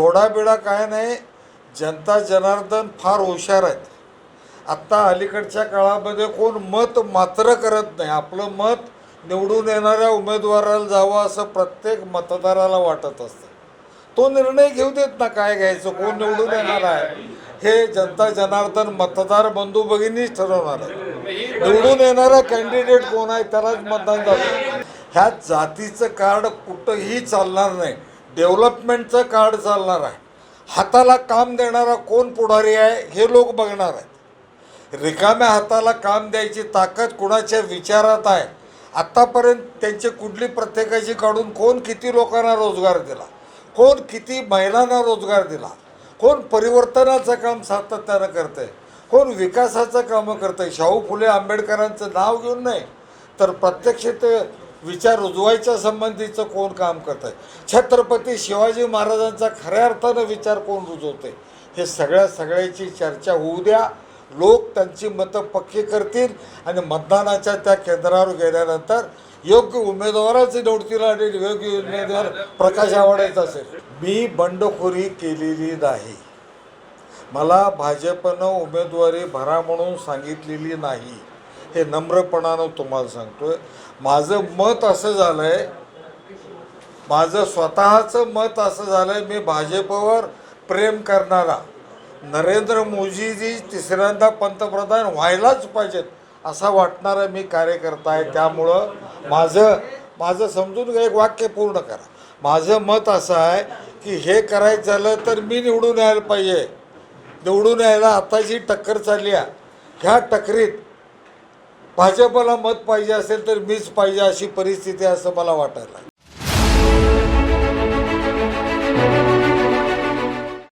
खोडाबिडा काय नाही जनता जनार्दन फार हुशार आहेत. आत्ता अलीकडच्या काळामध्ये कोण मत मात्र करत नाही. आपलं मत निवडून येणाऱ्या उमेदवाराला जावं असं प्रत्येक मतदाराला वाटत असतं. तो निर्णय घेऊ देत ना काय घ्यायचं कोण निवडून येणार आहे? हे जनता जनार्दन मतदार बंधू भगिनीच ठरवणार आहे निवडून येणारा कॅन्डिडेट कोण आहे त्यालाच मतदान झालं ह्या जातीचं कार्ड कुठंही चालणार नाही. डेव्हलपमेंटचं कार्ड चालणार आहे. हाताला काम देणारा कोण पुढारी आहे हे लोक बघणार आहेत. रिकाम्या हाताला काम द्यायची ताकद कुणाच्या विचारात आहे? आत्तापर्यंत त्यांची कुठली प्रत्येकाची काढून कोण किती लोकांना रोजगार दिला? कोण किती महिलांना रोजगार दिला? कोण परिवर्तनाचं काम सातत्यानं करतंय? कोण विकासाचं कामं करतंय? शाहू फुले आंबेडकरांचं नाव घेऊन नाही तर प्रत्यक्ष ते विचार रुजवायच्या संबंधीचं कोण काम करत आहे छत्रपती शिवाजी महाराजांचा खऱ्या अर्थानं विचार कोण रुजवते हे सगळ्या सगळ्याची चर्चा होऊ द्या. लोक त्यांची मतं पक्की करतील आणि मतदानाच्या त्या केंद्रावर गेल्यानंतर योग्य उमेदवाराच निवडतील आणि योग्य उमेदवार प्रकाश आवडायचा असेल. मी बंडखोरी केलेली नाही. मला भाजपनं उमेदवारी भरा म्हणून सांगितलेली नाही. हे नम्रपणानं तुम्हाला सांगतोय. माझं मत असं झालं आहे माझं स्वतःचं मत असं झालं आहे मी भाजपवर प्रेम करणारा नरेंद्र मोदीजी तिसऱ्यांदा पंतप्रधान व्हायलाच पाहिजेत असा वाटणारा मी कार्यकर्ता आहे. त्यामुळं माझं माझं समजून एक वाक्य पूर्ण करा. माझं मत असं आहे की हे करायचं झालं तर मी निवडून यायला पाहिजे. निवडून यायला आता जी टक्कर चालली आहे. ह्या टक्करीत भाजपला मत पाहिजे असेल तर मीच पाहिजे अशी परिस्थिती असं मला वाटायला